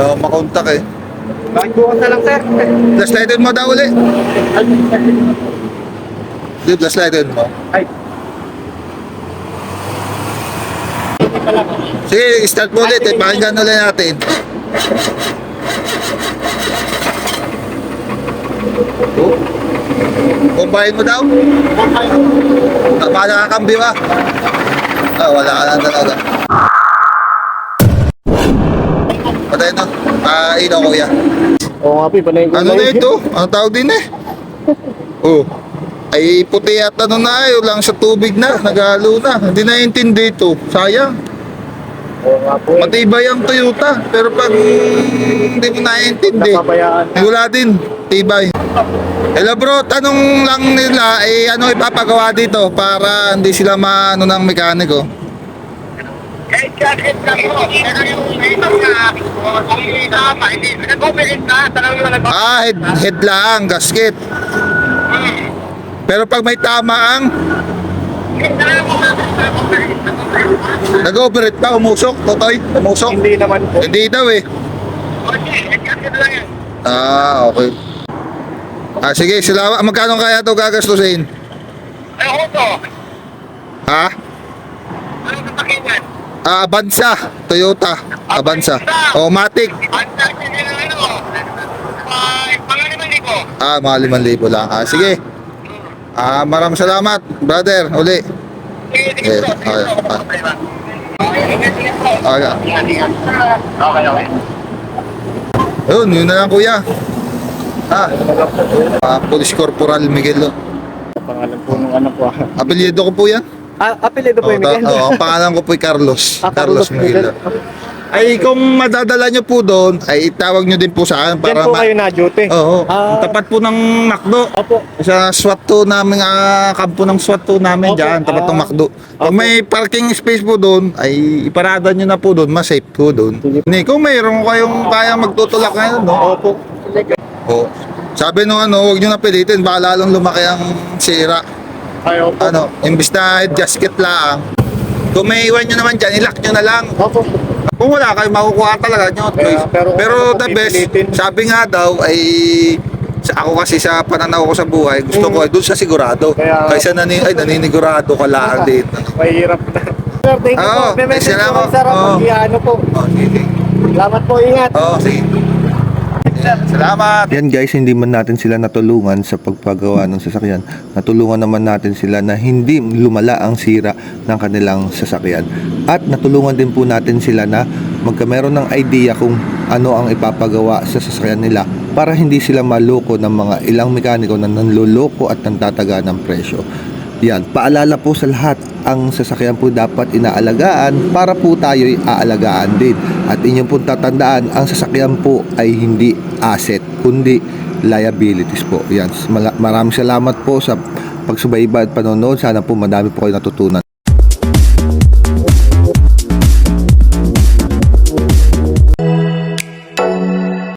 uh, makontak eh. Bakit bukas na lang, sir? Flashlighted mo daw uli. Di, flashlighted mo. Ay. Sige, start mo ulit. Eh, pakinggan ulit natin. Oh. Kumbahin mo daw? Ah, Baka nakakambyo ah. Ah, wala ka lang talaga. Ino kuya. Oo nga po, panay ko. Ano na ito? Ano tawag din eh? Oh. Ay puti at ano na eh, lang sa tubig na, naghalo na. Hindi naintindi ito. Sayang. Oo nga po. eh. Matibay ang Toyota. Pero pag hindi mo naintindi, Napabayaan na. wala din. Tibay. Hello bro, tanong lang nila, eh ano ipapagawa dito para hindi sila maano ng mekaniko? Kahit jacket lang mo, pero yung ito na, kung hindi tama, hindi, nag-operate na, talagang nag Ah, head, head lang, gasket. Pero pag may tama ang nag-operate pa, umusok, totoy, umusok. Hindi naman po. Hindi daw eh. Okay, lang yan. Ah, okay. Ah, sige, salamat. Magkano kaya to gagastusin? Ay, auto, Ha? anong sasakyan yan? Ah, Avanza, Toyota, Avanza. O, Matic. Pangaliman ko. Ah, mga 5,000 lang. Ah, sige. Ah, maraming salamat, brother. Uli. Eh, okay, ah. Okay? Okay, okay. Yun, yun na lang, kuya. Ah, ah Police Corporal Miguel. oh. Pangalan po nung anak ko. Apelyido ko po yan. Ah, apelido po Oh, yung Miguel. oh, ang pangalan ko po ay Carlos. Ah, Carlos, Miguel. Ay, kung madadala nyo po doon, ay itawag nyo din po sa akin Diyan para po ma- kayo na-duty. Oo, Ah. tapat po ng McDo. Opo. Sa SWAT to namin, ah, kampo ng SWAT to namin Opo, dyan, tapat ng ah. McDo. Kung Opo. may parking space po doon, ay iparada nyo na po doon, mas safe po doon. Sige. Ni, kung mayroon kayong kaya magtutulak ngayon, no? Opo. Oo. Sabi nung ano, huwag nyo na pilitin, baka lalong lumaki ang sira. Ay, opo. Ano, imbis na head gasket lang, kung may iwan nyo naman dyan, ilak nyo na lang. Opo. Kung wala kayo, makukuha talaga nyo. Pero pero kung the best, sabi nga daw, ay sa ako kasi sa pananaw ko sa buhay, gusto ko ay doon sa sigurado. Kaya- Kaysa nani, ay naninigurado ka lang din. Mahirap na. Sir, thank you Oo, po. May message po sir. Oo. Mag-iano po. Oh, sige. Salamat po, ingat. Oh, sige. Salamat. Yan guys, hindi man natin sila natulungan sa pagpagawa ng sasakyan. Natulungan naman natin sila na hindi lumala ang sira ng kanilang sasakyan. At natulungan din po natin sila na magkameron ng idea kung ano ang ipapagawa sa sasakyan nila para hindi sila maloko ng mga ilang mekaniko na nanloloko at nantataga ng presyo. Yan, paalala po sa lahat, ang sasakyan po dapat inaalagaan para po tayo'y aalagaan din. At inyong po tatandaan, ang sasakyan po ay hindi asset, kundi liabilities po. Yan, maraming salamat po sa pagsubaybay at panonood. Sana po madami po kayo natutunan.